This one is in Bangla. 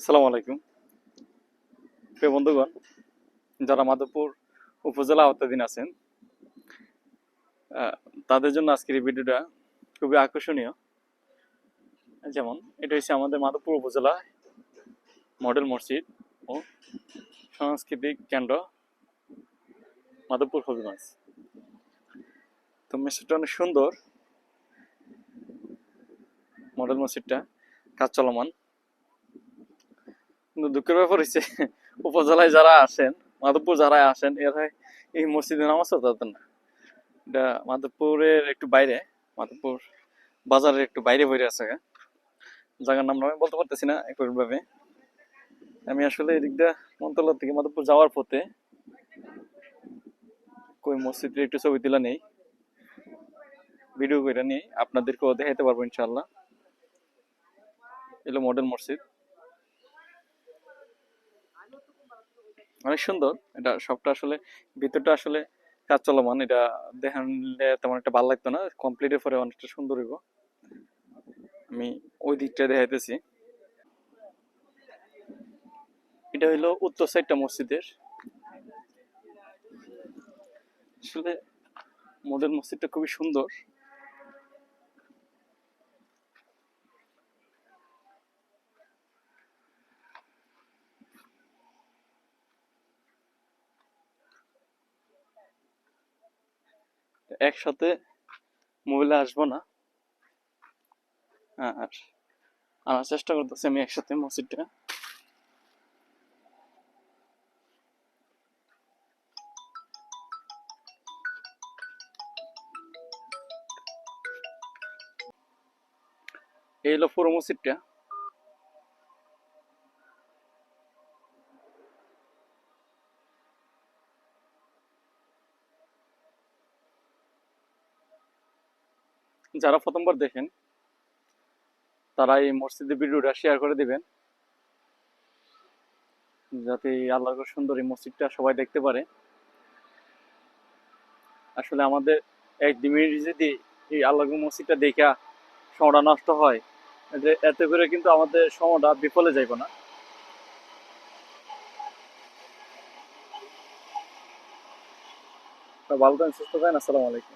আসসালামু আলাইকুম। প্রিয় বন্ধুগণ, যারা মাধবপুর উপজেলা আওতাধীন আছেন তাদের জন্য আজকের এই ভিডিওটা খুবই আকর্ষণীয়। যেমন, এটা হচ্ছে আমাদের মাধবপুর উপজেলা মডেল মসজিদ ও সাংস্কৃতিক কেন্দ্র মাধবপুর হবিগঞ্জ। তো মসজিদটা অনেক সুন্দর। মডেল মসজিদটা কাজ চলমান। কিন্তু দুঃখের ব্যাপার হচ্ছে উপজেলায় যারা আসেন, মাধবপুর যারা আসেন, এরা এই মসজিদে নামাজ পড়তে না। এটা মাধবপুরের একটু বাইরে, মাধবপুর বাজারের একটু বাইরে বইরে আছে। জায়গার নাম আমি বলতে পারতেছি না একভাবে আমি আসলে এদিকটা মন্তলা থেকে মাধবপুর যাওয়ার পথে কই মসজিদের একটু ছবি তুলা নেই ভিডিও করে নেই, আপনাদেরকেও দেখাইতে পারব ইনশাল্লাহ এলো মডেল মসজিদ। অনেক সুন্দর। এটা সবটা আসলে, ভিতরটা আসলে কাজ চলমান। এটা দেখালে তেমন একটা ভালো লাগতো না। কমপ্লিটের পরে অনেকটা সুন্দর হইব। আমি ওই দিকটা দেখাইতেছি। এটা হইল উত্তর সাইডটা মসজিদের। আসলে মডেল মসজিদটা খুবই সুন্দর। একসাথে মোবাইলে আসব না। আর আনার চেষ্টা করতেছি আমি একসাথে মসজিদটা। এই হলো পুরো মসজিদটা। যারা প্রথমবার দেখেন, তারা এই মসজিদের ভিডিওটা শেয়ার করে দিবেন। যাতে এই আল্লাহর সুন্দর এই মসজিদটা সবাই দেখতে পারে। আসলে আমাদের এক মিনিট যদি এই আল্লাহ মসজিদটা দেখা সময়টা নষ্ট হয়, এতে- এতে করে কিন্তু আমাদের সময়টা বিফলে যাইব না। ভালো থাকেন, সুস্থ থাকেন, আসসালামু আলাইকুম।